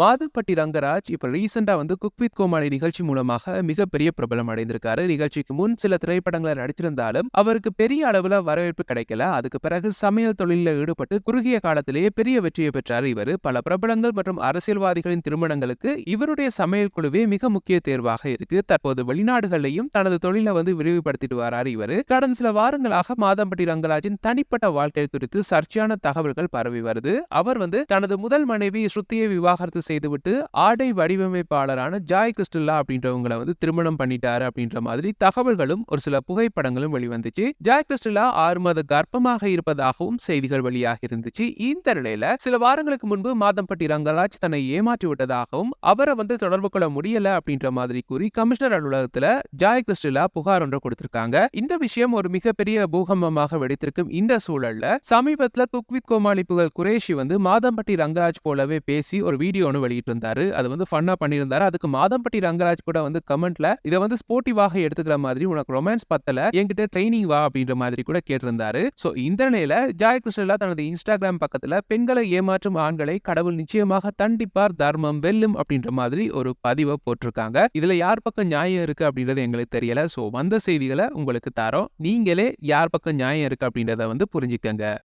மாதம்பட்டி ரங்கராஜ் இப்போ ரீசெண்டாக வந்து குக் வித் கோமாளி நிகழ்ச்சி மூலமாக மிகப்பெரிய பிரபலம் அடைந்திருக்காரு. நிகழ்ச்சிக்கு முன் சில திரைப்படங்களை நடிச்சிருந்தாலும், அவருக்கு பெரிய அளவில் வரவேற்பு கிடைக்கல. அதுக்கு பிறகு சமையல் தொழிலில் ஈடுபட்டு குறுகிய காலத்திலேயே பெரிய வெற்றியை பெற்றார் இவர் பல பிரபலங்கள் மற்றும் அரசியல்வாதிகளின் திருமணங்களுக்கு இவருடைய சமையல் குழுவே மிக முக்கிய தேர்வாக இருக்கு. தற்போது வெளிநாடுகளிலையும் தனது தொழிலை வந்து விரிவுபடுத்திட்டு வராரு இவர் கடந்த சில வாரங்களாக மாதம்பட்டி ரங்கராஜின் தனிப்பட்ட வாழ்க்கை குறித்து சர்ச்சையான தகவல்கள் பரவி வருது. அவர் வந்து தனது முதல் மனைவி ஸ்ருத்தியை விவாகரத்து செய்துவிட்டு ஆடை வடிவமைப்பாளரான ஜாய் கிறிஸ்டல்லா அப்படின்றவங்களை வந்து திருமணம் பண்ணிட்டாரு அப்படின்ற மாதிரி தகவல்களும் ஒரு சில புகைப்படங்களும் வெளிவந்துச்சு. ஜாய் கிறிஸ்டல்லா ஆறு மாத கர்ப்பமாக இருப்பதாகவும் செய்திகள் வெளியாக இருந்துச்சு. இந்த நிலையில சில வாரங்களுக்கு முன்பு மாதம்பட்டி ரங்கராஜ் தன்னை ஏமாற்றி விட்டதாகவும், அவரை வந்து தொடர்பு கொள்ள முடியல அப்படின்ற மாதிரி கூறி கமிஷனர் அலுவலகத்துல ஜாய் கிறிஸ்டல்லா புகார் ஒன்று கொடுத்திருக்காங்க. இந்த விஷயம் ஒரு மிகப்பெரிய பூகம்பமாக வெடித்திருக்கும் இந்த சூழல்ல சமீபத்துல குக் வித் குரேஷி வந்து மாதம்பட்டி ரங்கராஜ் போலவே பேசி ஒரு வீடியோ வெளியிட்டு வெளியிட்டிருந்தாரு. அது வந்து ஃபன்னா பண்ணியிருந்தாரு. அதுக்கு மாதம்பட்டி ரங்கராஜ் கூட வந்து கமெண்ட்ல இத வந்து ஸ்போர்ட்டிவாக எடுத்துக்கிற மாதிரி உனக்கு ரொமான்ஸ் பத்தல என்கிட்ட ட்ரைனிங் வா அப்படின்ற மாதிரி கூட கேட்டிருந்தாரு. சோ இந்த நிலையில ஜாய் கிருஷ்ணலா தனது இன்ஸ்டாகிராம் பக்கத்துல பெண்களை ஏமாற்றும் ஆண்களை கடவுள் நிச்சயமாக தண்டிப்பார் தர்மம் வெல்லும் அப்படின்ற மாதிரி ஒரு பதிவ போட்டிருக்காங்க. இதுல யார் பக்கம் நியாயம் இருக்கு அப்படின்றது எங்களுக்கு தெரியல. சோ வந்த செய்திகளை உங்களுக்கு தரோம். நீங்களே யார் பக்கம் நியாயம் இருக்கு அப்படின்றத வந்து புரிஞ்சுக்கங்க.